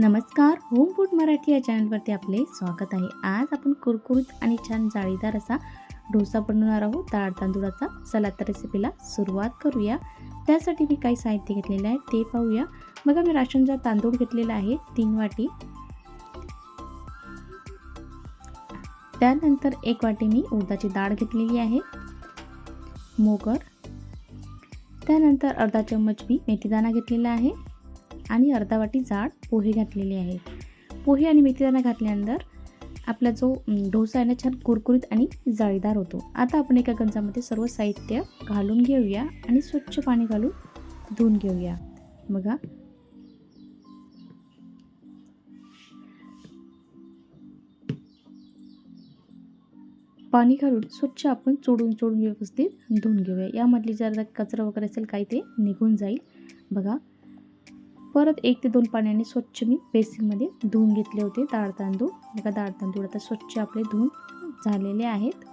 नमस्कार home food Marathi या चॅनलवरती आपले स्वागत आहे. आज आपण कुरकुरीत आणि छान जाळीदार असा डोसा बनवणार आहोत. डाळ तांदूळाचा चला तर रेसिपीला सुरुवात करूया. त्यासाठी मी काही साहित्य घेतलेलं आहे ते पाहूया. बघा मी राशनचा तांदूळ घेतलेला आहे तीन वाटी. त्यानंतर एक वाटी मी उडदाची डाळ घेतलेली आहे. मोगर. त्यानंतर अर्धा चम्मच मी मेथीदाणा घेतलेला आहे. आणि अर्धा वाटी जाड पोहे घातलेले आहे. पोहे आणि मेथीदाणा घातल्यानंतर आपला जो डोसा आहे ना छान कुरकुरीत आणि जाळीदार होतो. आता आपण एका गंजामध्ये सर्व साहित्य घालून घेऊया आणि स्वच्छ पाणी घालून धुवून घेऊया. बघा. पाणी घालून स्वच्छ आपण चोडून चोडून व्यवस्थित धुवून घेऊया. यामधली जर कचरा वगैरे असेल काही ते निघून जाईल. बघा. परत एक ते दोन पाण्याने स्वच्छ मी बेसिनमध्ये धुवून घेतले होते डाळ तांदूळ. बघा डाळ तांदूळ आता स्वच्छ आपले धुवून झालेले आहेत.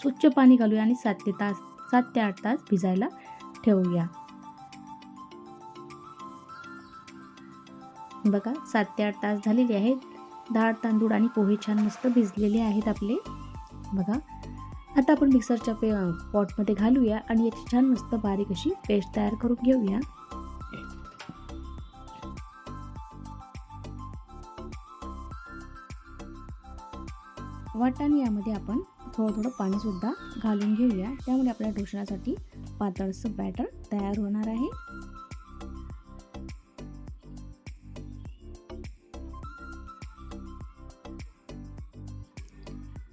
स्वच्छ पाणी घालूया आणि सात ते तास सात ते आठ तास भिजायला ठेवूया. बघा सात ते आठ तास झालेले आहेत. डाळ तांदूळ आणि पोहे छान मस्त भिजलेले आहेत आपले. बघा आता आपण मिक्सरच्या पे पॉटमध्ये घालूया आणि याची छान मस्त बारीक अशी पेस्ट तयार करून घेऊया. वाटाणे यामध्ये आपण थोडं थोडं पाणीसुद्धा घालून घेऊया. त्यामुळे आपल्या डोशासाठी पातळसं बॅटर तयार होणार आहे.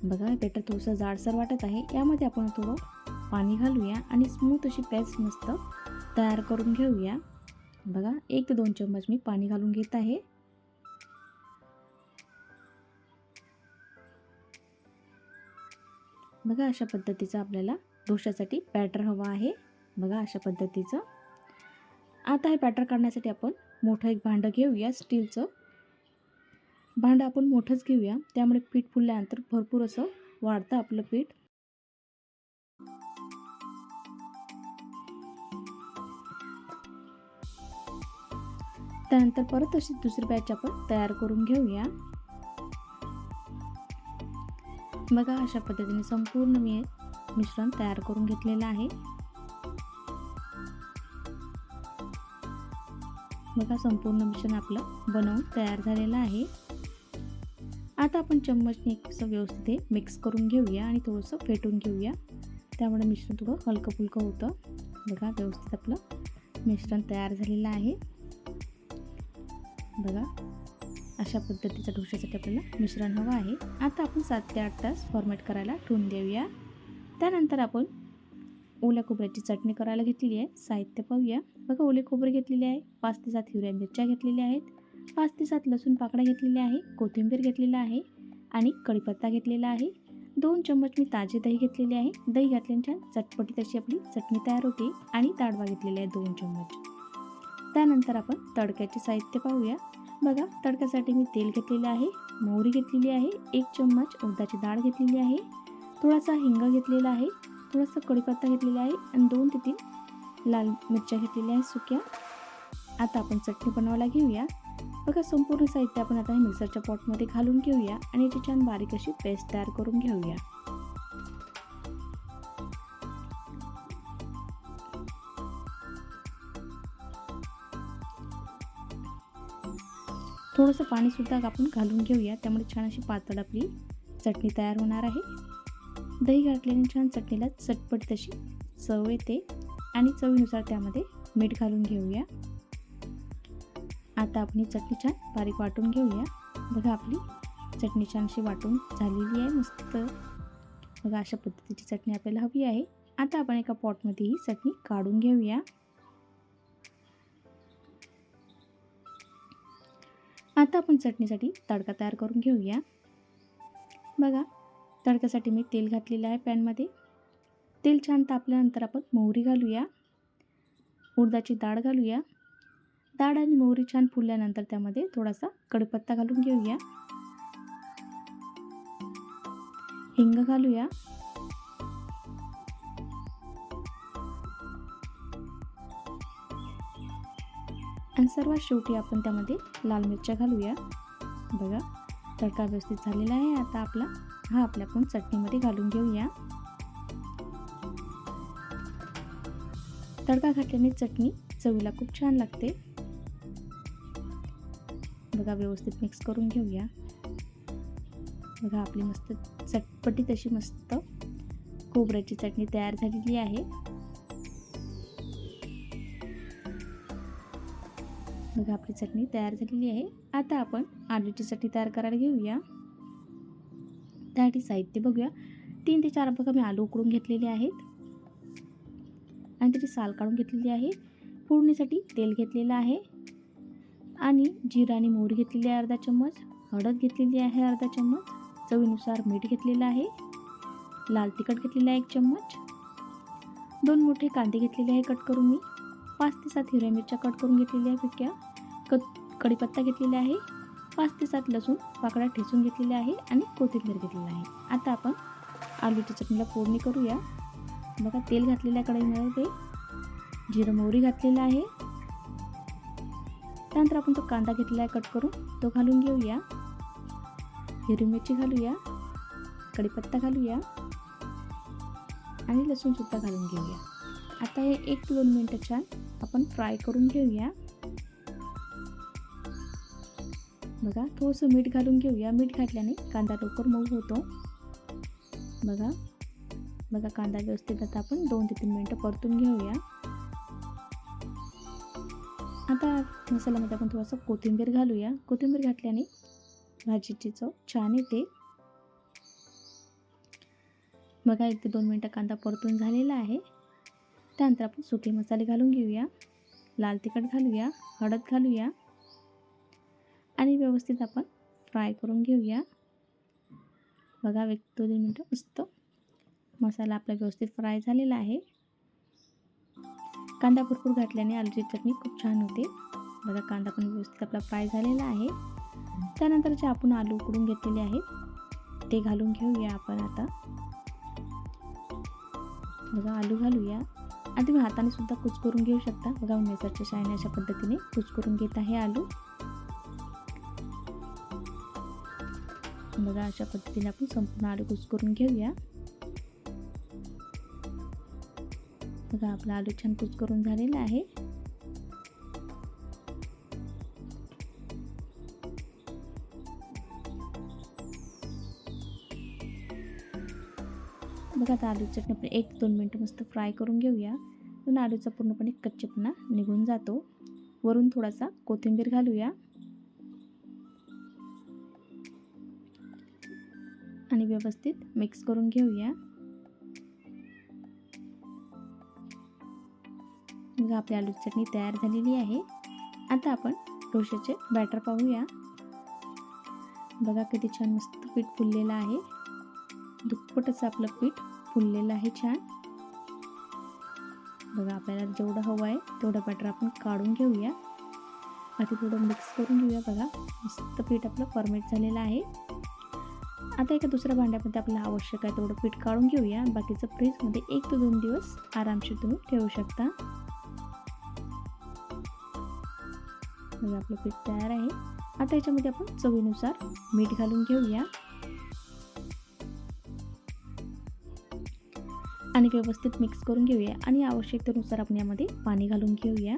बघा बॅटर थोडंसं जाडसर वाटत आहे. यामध्ये आपण थोडं पाणी घालूया आणि स्मूथ अशी पेस्ट मस्त तयार करून घेऊया. बघा एक ते दोन चम्मच मी पाणी घालून घेत आहे. बघा अशा पद्धतीचं आपल्याला दोशासाठी बॅटर हवा आहे. बघा अशा पद्धतीचं. आता हे बॅटर काढण्यासाठी आपण मोठं एक भांडं घेऊया स्टीलचं भांडं आपण मोठंच घेऊया. त्यामुळे पीठ फुलल्यानंतर भरपूर असं वाढतं आपलं पीठ. त्यानंतर परत अशी दुसरी बॅच आपण तयार करून घेऊया. बघा अशा पद्धतीने संपूर्ण मी मिश्रण तयार करून घेतलेलं आहे. बघा संपूर्ण मिश्रण आपलं बनवून तयार झालेलं आहे. आता आपण चम्मचने असं व्यवस्थित हे मिक्स करून घेऊया आणि थोडंसं फेटून घेऊया. त्यामुळे मिश्रण थोडं हलकं फुलकं होतं. बघा व्यवस्थित आपलं मिश्रण तयार झालेलं आहे. बघा अशा पद्धतीच्या ढोशासाठी आपल्याला मिश्रण हवं आहे. आता आपण सात ते आठ तास फॉर्मेट करायला ठेवून देऊया. त्यानंतर आपण ओल्या खोबऱ्याची चटणी करायला घेतलेली आहे. साहित्य पाहूया. बघा ओले खोबरे घेतलेले आहे. पाच ते सात हिरव्या मिरच्या घेतलेल्या आहेत. पाच ते सात लसूण पाकडा घेतलेल्या आहे. कोथिंबीर घेतलेला आहे आणि कढीपत्ता घेतलेला आहे. दोन चम्मच मी ताजे दही घेतलेले आहे. दही घातल्याच्या चटपटी चटपटीत अशी आपली चटणी तयार होते आणि ताडवा घेतलेला आहे दोन चम्मच. त्यानंतर आपण तडक्याचे साहित्य पाहूया. बघा तडक्यासाठी मी तेल घेतलेलं आहे मोहरी घेतलेली आहे एक चम्मच उडदाची डाळ घेतलेली आहे थोडासा हिंग घेतलेला आहे थोडासा कढीपत्ता घेतलेला आहे आणि दोन ते तीन लाल मिरच्या घेतलेल्या आहेत सुक्या. आता आपण चटणी बनवायला घेऊया. बघा संपूर्ण साहित्य आपण आता हे मिक्सरच्या पॉटमध्ये घालून घेऊया आणि याची छान बारीक अशी पेस्ट तयार करून घेऊया. थोडंसं पाणीसुद्धा आपण घालून घेऊया. त्यामुळे छान अशी पातळ आपली चटणी तयार होणार आहे. दही घातल्याने छान चटणीला चटपट तशी चव येते. आणि चवीनुसार त्यामध्ये मीठ घालून घेऊया. आता आपण ही चटणी छान बारीक वाटून घेऊया. बघा आपली चटणी छान अशी वाटून झालेली आहे मस्त. बघा अशा पद्धतीची चटणी आपल्याला हवी आहे. आता आपण एका पॉटमध्ये ही चटणी काढून घेऊया. आता आपण चटणीसाठी तडका तयार करून घेऊया. बघा तडक्यासाठी मी तेल घातलेलं आहे पॅनमध्ये. तेल छान तापल्यानंतर आपण मोहरी घालूया. उडदाची डाळ घालूया. डाळ आणि मोहरी छान फुलल्यानंतर त्यामध्ये थोडासा कडपत्ता घालून घेऊया. हिंग घालूया. आणि सर्वात शेवटी आपण त्यामध्ये लाल मिरच्या घालूया. बघा तडका व्यवस्थित झालेला आहे. आता आपला हा आपल्या आपण चटणीमध्ये घालून घेऊया. तडका घातल्याने चटणी चवीला खूप छान लागते. बघा व्यवस्थित मिक्स करून घेऊया. बघा आपली मस्त चटपटी तशी मस्त खोबऱ्याची चटणी तयार झालेली आहे. बघा आपली चटणी तयार झालेली आहे. आता आपण आलूची चटणी तयार करायला घेऊया. त्यासाठी साहित्य बघूया. तीन ते चार बघा मी आलू उकडून घेतलेले आहेत. आणि त्याची साल काढून घेतलेली आहे. फोडणीसाठी तेल घेतलेलं आहे. आणि जिरा आणि मोहरी घेतलेली आहे अर्धा चम्मच. हळद घेतलेली आहे अर्धा चम्मच. चवीनुसार मीठ घेतलेलं आहे. लाल तिखट घेतलेलं आहे एक चम्मच. दोन मोठे कांदे घेतलेले आहे कट करून मी. पाच ते सात हिरव्या मिरच्या कट करून घेतलेल्या आहे पिक्या. क कढीपत्ता घेतलेला आहे. पाच ते सात लसूण पाकडा ठेचून घेतलेला आहे आणि कोथिंबीर घेतलेला आहे. आता आपण आलूच्या चटणीला फोडणी करूया. बघा तेल घातलेलं आहे कढईमध्ये ते जिरं मोहरी घातलेलं आहे. त्यानंतर आपण तो कांदा घेतलेला आहे कट करून. तो घालून घेऊया. हिरवी मिरची घालूया. कढीपत्ता घालूया. आणि लसूणसुद्धा घालून घेऊया. आता हे एक ते दोन मिनटं छान आपण फ्राय करून घेऊया. बघा थोडंसं मीठ घालून घेऊया. मीठ घातल्याने कांदा लवकर मऊ होतो. बघा बघा कांदा व्यवस्थित आता आपण दोन ते तीन मिनटं परतून घेऊया. आता मसाल्यामध्ये आपण थोडंसं कोथिंबीर घालूया. कोथिंबीर घातल्याने भाजीची चव छान येते. बघा एक ते दोन मिनटं कांदा परतून झालेला आहे. त्यानंतर आपण सुके मसाले घालून घेऊया. लाल तिखट घालूया. हळद घालूया. आणि व्यवस्थित आपण फ्राय करून घेऊया. बघा एक दोन मिनटं मस्त. मसाला आपला व्यवस्थित फ्राय झालेला आहे. कांदा भरपूर घातल्याने आलूची चटणी खूप छान होते. बघा कांदा पण व्यवस्थित आपला फ्राय झालेला आहे. त्यानंतर जे आपण आलू उकडून घेतलेले आहेत ते घालून घेऊया आपण आता. बघा आलू घालूया. आणि तुम्ही हाताने सुद्धा कुच करून घेऊ शकता. बघा मी मेसरच्या शाईने अशा पद्धतीने कुच करून घेत आहे आलू. बघा अशा पद्धतीने आपण संपूर्ण आलू कुच करून घेऊया. बघा आपला आलू छान कुच करून झालेला आहे. बघा आता आलू चटणी आपण एक दोन मिनटं मस्त फ्राय करून घेऊया. पण आलूचा पूर्णपणे कच्चेपणा निघून जातो. वरून थोडासा कोथिंबीर घालूया. आणि व्यवस्थित मिक्स करून घेऊया. बघा आपली आलू चटणी तयार झालेली आहे. आता आपण डोशाचे बॅटर पाहूया. बघा किती छान मस्त पीठ फुललेलं आहे. दुप्पटच आपलं पीठ फुललेलं आहे छान. बघा आपल्याला जेवढं हवं आहे तेवढं बॅटर आपण काढून घेऊया. आता थोडं मिक्स करून घेऊया बघा. मस्त पीठ आपलं परमेट झालेलं आहे. आता एका दुसऱ्या भांड्यामध्ये आपल्याला आवश्यक आहे तेवढं पीठ काढून घेऊया. बाकीचं फ्रीजमध्ये एक ते दोन दिवस आरामशीर तुम्ही ठेवू शकता. म्हणजे आपलं पीठ तयार आहे. आता याच्यामध्ये आपण चवीनुसार मीठ घालून घेऊया. आणि व्यवस्थित मिक्स करून घेऊया. आणि आवश्यकतेनुसार आपण यामध्ये पाणी घालून घेऊया.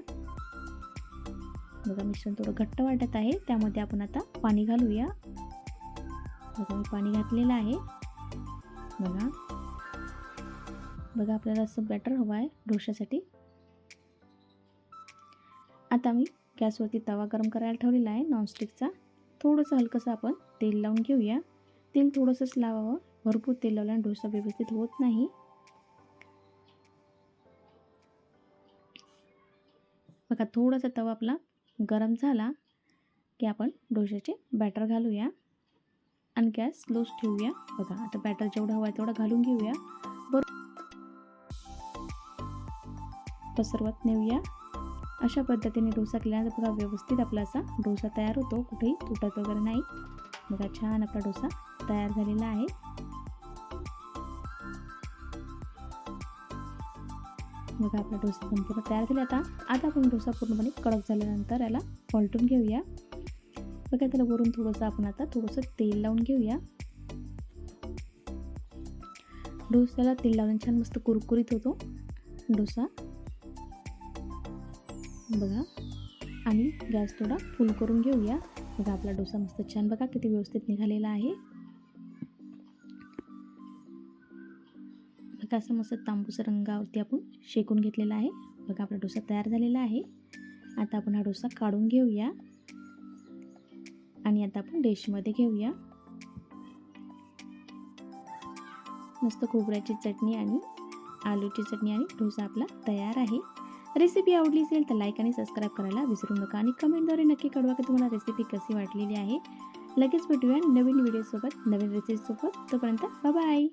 बघा मिश्रण थोडं घट्ट वाटत आहे. त्यामध्ये आपण आता पाणी घालूया. बघा मी पाणी घातलेलं आहे. बघा. बघा आपल्याला असं बॅटर हवं आहे डोश्यासाठी. आता मी गॅसवरती तवा गरम करायला ठेवलेला आहे नॉनस्टिकचा थोडंसं हलकंसं आपण तेल लावून घेऊया. तेल थोडंसंच लावावं. भरपूर तेल लावल्याने डोसा व्यवस्थित होत नाही. बघा थोडासा तवा आपला गरम झाला की आपण डोशाचे बॅटर घालूया. आणि गॅस स्लोच ठेवूया. बघा आता बॅटर जेवढा हवा आहे तेवढं घालून घेऊया. बरोबर. पसरवत नेऊया. अशा पद्धतीने डोसा केल्यानंतर बघा व्यवस्थित आपला असा डोसा तयार होतो. कुठेही तुटत वगैरे नाही. बघा छान आपला डोसा तयार झालेला आहे. बघा आपला डोसा संपूर्ण तयार झाला. आता आता आपण डोसा पूर्णपणे कडक झाल्यानंतर याला पलटून घेऊया. बघा त्याला वरून थोडंसं आपण आता थोडंसं तेल लावून घेऊया. डोसाला तेल लावून छान मस्त कुरकुरीत होतो डोसा. बघा आणि गॅस थोडा फुल करून घेऊया. बघा आपला डोसा मस्त छान बघा किती व्यवस्थित निघालेला आहे. बघा असं मस्त तांबूस रंगावरती आपण शेकून घेतलेला आहे. बघा आपला डोसा तयार झालेला आहे. आता आपण हा डोसा काढून घेऊया. आणि आता आपण डिशमध्ये घेऊया. मस्त खोबऱ्याची चटणी आणि आलूची चटणी आणि डोसा आपला तयार आहे. रेसिपी आवडली असेल तर लाईक आणि सबस्क्राईब करायला विसरू नका आणि कमेंटद्वारे नक्की कळवा की तुम्हाला रेसिपी कशी वाटलेली आहे. लगेच भेटूया नवीन व्हिडिओसोबत नवीन रेसिपीसोबत तोपर्यंत बाय